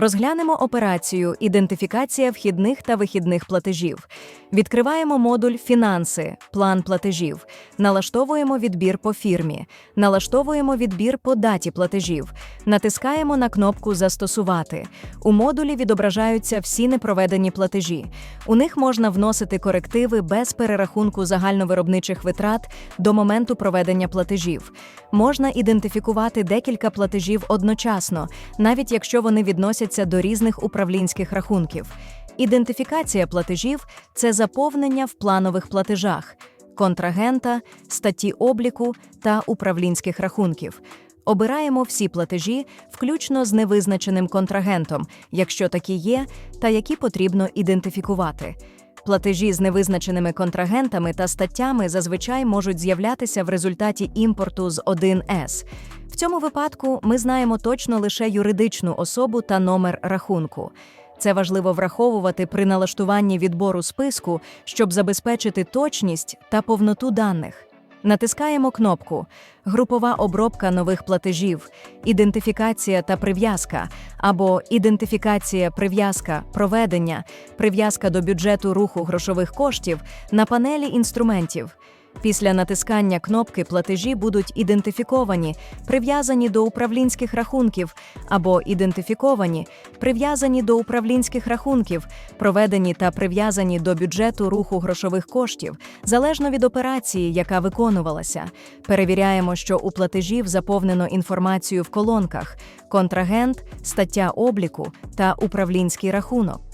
Розглянемо операцію Ідентифікація вхідних та вихідних платежів. Відкриваємо модуль Фінанси, план платежів, налаштовуємо відбір по фірмі, налаштовуємо відбір по даті платежів, натискаємо на кнопку Застосувати. У модулі відображаються всі непроведені платежі. У них можна вносити корективи без перерахунку загальновиробничих витрат до моменту проведення платежів. Можна ідентифікувати декілька платежів одночасно, навіть якщо вони відносяться до різних управлінських рахунків. Ідентифікація платежів це заповнення в планових платежах, контрагента, статті обліку та управлінських рахунків. Обираємо всі платежі, включно з невизначеним контрагентом, якщо такі є, та які потрібно ідентифікувати. Платежі з невизначеними контрагентами та статтями зазвичай можуть з'являтися в результаті імпорту з 1С. В цьому випадку ми знаємо точно лише юридичну особу та номер рахунку. Це важливо враховувати при налаштуванні відбору списку, щоб забезпечити точність та повноту даних. Натискаємо кнопку Групова обробка нових платежів, ідентифікація та прив'язка або ідентифікація, прив'язка, проведення, прив'язка до бюджету руху грошових коштів на панелі інструментів. Після натискання кнопки платежі будуть ідентифіковані, прив'язані до управлінських рахунків або ідентифіковані, прив'язані до управлінських рахунків, проведені та прив'язані до бюджету руху грошових коштів, залежно від операції, яка виконувалася. Перевіряємо, що у платежів заповнено інформацію в колонках: контрагент, стаття обліку та управлінський рахунок.